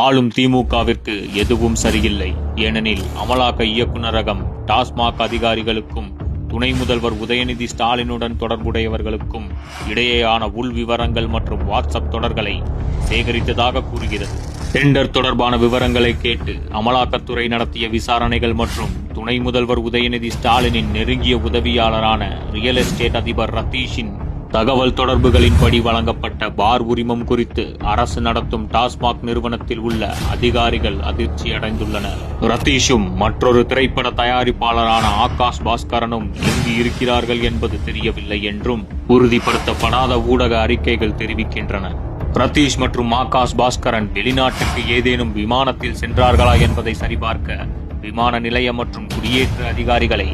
ஆளும் திமுகவிற்கு எதுவும் சரியில்லை. ஏனெனில் அமலாக்க இயக்குநரகம் டாஸ்மாக் அதிகாரிகளுக்கும் துணை முதல்வர் உதயநிதி ஸ்டாலினுடன் தொடர்புடையவர்களுக்கும் இடையேயான உள் விவரங்கள் மற்றும் வாட்ஸ்அப் தொடர்களை சேகரித்ததாக கூறுகிறது. டெண்டர் தொடர்பான விவரங்களை கேட்டு அமலாக்கத்துறை நடத்திய விசாரணைகள் மற்றும் துணை முதல்வர் உதயநிதி ஸ்டாலினின் நெருங்கிய உதவியாளரான ரியல் எஸ்டேட் அதிபர் ரத்தீஷின் தகவல் தொடர்புகளின்படி வழங்கப்பட்ட பார் உரிமம் குறித்து அரசு நடத்தும் டாஸ்மாக் நிறுவனத்தில் உள்ள அதிகாரிகள் அதிர்ச்சி அடைந்துள்ளனர். ரத்தீஷும் மற்றொரு திரைப்பட தயாரிப்பாளரான ஆகாஷ் பாஸ்கரனும் எங்கு இருக்கிறார்கள் என்பது தெரியவில்லை என்றும் உறுதிப்படுத்தப்படாத ஊடக அறிக்கைகள் தெரிவிக்கின்றன. ரத்தீஷ் மற்றும் ஆகாஷ் பாஸ்கரன் வெளிநாட்டுக்கு ஏதேனும் விமானத்தில் சென்றார்களா என்பதை சரிபார்க்க விமான நிலையம் மற்றும் குடியேற்ற அதிகாரிகளை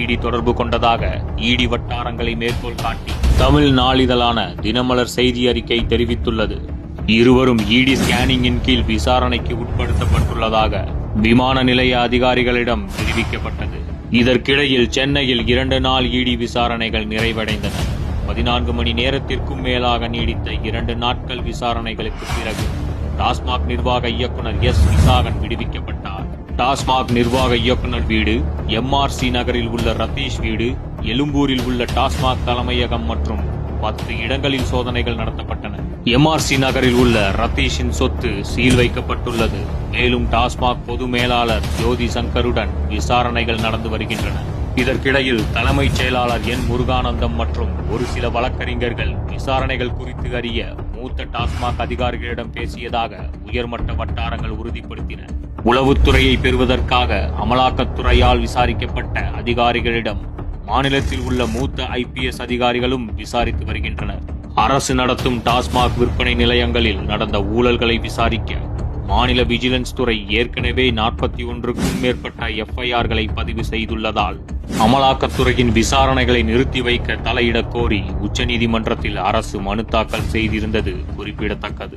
ஈடி தொடர்பு கொண்டதாக ஈடி வட்டாரங்களை மேற்கோள் காட்டி தமிழ் நாளிதழான தினமலர் செய்தி அறிக்கை தெரிவித்துள்ளது. இருவரும் இடி ஸ்கேனிங்கின் கீழ் விசாரணைக்கு உட்படுத்தப்பட்டுள்ளதாக விமான நிலைய அதிகாரிகளிடம் தெரிவிக்கப்பட்டது. இதற்கிடையில் சென்னையில் இரண்டு நாள் இடி விசாரணைகள் நிறைவடைந்தன. பதினான்கு மணி நேரத்திற்கும் மேலாக நீடித்த இரண்டு நாட்கள் விசாரணைகளுக்கு பிறகு டாஸ்மாக் நிர்வாக இயக்குனர் எஸ் விசாகன் விடுவிக்கப்பட்டார். டாஸ்மாக் நிர்வாக இயக்குனர் வீடு எம்ஆர்சி நகரில் உள்ள ரதீஷ் வீடு எழும்பூரில் உள்ள டாஸ்மாக் தலைமையகம் மற்றும் பத்து இடங்களில் சோதனைகள் நடத்தப்பட்டன. எம்ஆர்சி நகரில் உள்ள ரத்தீஷின் சொத்து சீல் வைக்கப்பட்டுள்ளது. மேலும் டாஸ்மாக் பொது மேலாளர் ஜோதி சங்கருடன் விசாரணைகள் நடந்து வருகின்றன. இதற்கிடையில் தலைமைச் செயலாளர் என் முருகானந்தம் மற்றும் ஒரு சில வழக்கறிஞர்கள் விசாரணைகள் குறித்து அறிய மூத்த டாஸ்மாக் அதிகாரிகளிடம் பேசியதாக உயர்மட்ட வட்டாரங்கள் உறுதிப்படுத்தின. உளவுத்துறையை பெறுவதற்காக அமலாக்கத்துறையால் விசாரிக்கப்பட்ட அதிகாரிகளிடம் மாநிலத்தில் உள்ள மூத்த ஐபிஎஸ் அதிகாரிகளும் விசாரித்து வருகின்றனர். அரசு நடத்தும் டாஸ்மாக் விற்பனை நிலையங்களில் நடந்த ஊழல்களை விசாரிக்க மாநில விஜிலன்ஸ் துறை ஏற்கனவே நாற்பத்தி ஒன்றுக்கும் மேற்பட்ட எஃப்ஐஆர்களை பதிவு செய்துள்ளதால் அமலாக்கத்துறையின் விசாரணைகளை நிறுத்தி வைக்க தலையிடக் கோரி உச்சநீதிமன்றத்தில் அரசு மனு தாக்கல் செய்திருந்தது குறிப்பிடத்தக்கது.